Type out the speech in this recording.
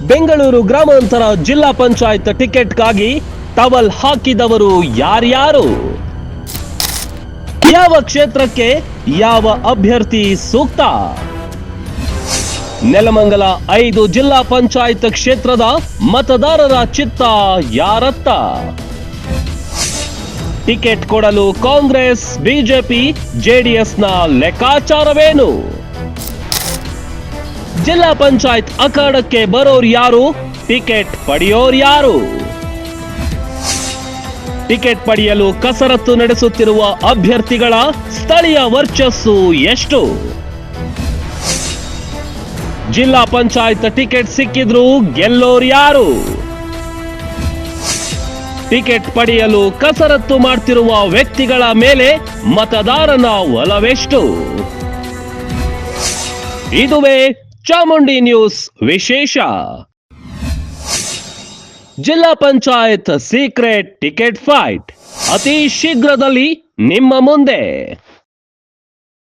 ಬೆಂಗಳೂರು ಗ್ರಾಮಾಂತರ ಜಿಲ್ಲಾ ಪಂಚಾಯತ್ ಟಿಕೆಟ್ಗಾಗಿ ಟವಲ್ ಹಾಕಿದವರು ಯಾರ್ಯಾರು? ಯಾವ ಕ್ಷೇತ್ರಕ್ಕೆ ಯಾವ ಅಭ್ಯರ್ಥಿ ಸೂಕ್ತ? ನೆಲಮಂಗಲ ಐದು ಜಿಲ್ಲಾ ಪಂಚಾಯತ್ ಕ್ಷೇತ್ರದ ಮತದಾರರ ಚಿತ್ತ ಯಾರತ್ತ? ಟಿಕೆಟ್ ಕೊಡಲು ಕಾಂಗ್ರೆಸ್, ಬಿಜೆಪಿ, ಜೆಡಿಎಸ್ನ ಲೆಕ್ಕಾಚಾರವೇನು? ಜಿಲ್ಲಾ ಪಂಚಾಯತ್ ಅಖಾಡಕ್ಕೆ ಬರೋರು ಯಾರು? ಟಿಕೆಟ್ ಪಡೆಯೋರು ಯಾರು? ಟಿಕೆಟ್ ಪಡೆಯಲು ಕಸರತ್ತು ನಡೆಸುತ್ತಿರುವ ಅಭ್ಯರ್ಥಿಗಳ ಸ್ಥಳೀಯ ವರ್ಚಸ್ಸು ಎಷ್ಟು? ಜಿಲ್ಲಾ ಪಂಚಾಯತ್ ಟಿಕೆಟ್ ಸಿಕ್ಕಿದ್ರು ಗೆಲ್ಲೋರು ಯಾರು? ಟಿಕೆಟ್ ಪಡೆಯಲು ಕಸರತ್ತು ಮಾಡ್ತಿರುವ ವ್ಯಕ್ತಿಗಳ ಮೇಲೆ ಮತದಾರನ ಒಲವೆಷ್ಟು? ಇದುವೇ ಚಾಮುಂಡಿ ನ್ಯೂಸ್ ವಿಶೇಷ. ಜಿಲ್ಲಾ ಪಂಚಾಯತ್ ಸೀಕ್ರೆಟ್ ಟಿಕೆಟ್ ಫೈಟ್. ಅತಿ ಶೀಘ್ರದಲ್ಲಿ ನಿಮ್ಮ ಮುಂದೆ.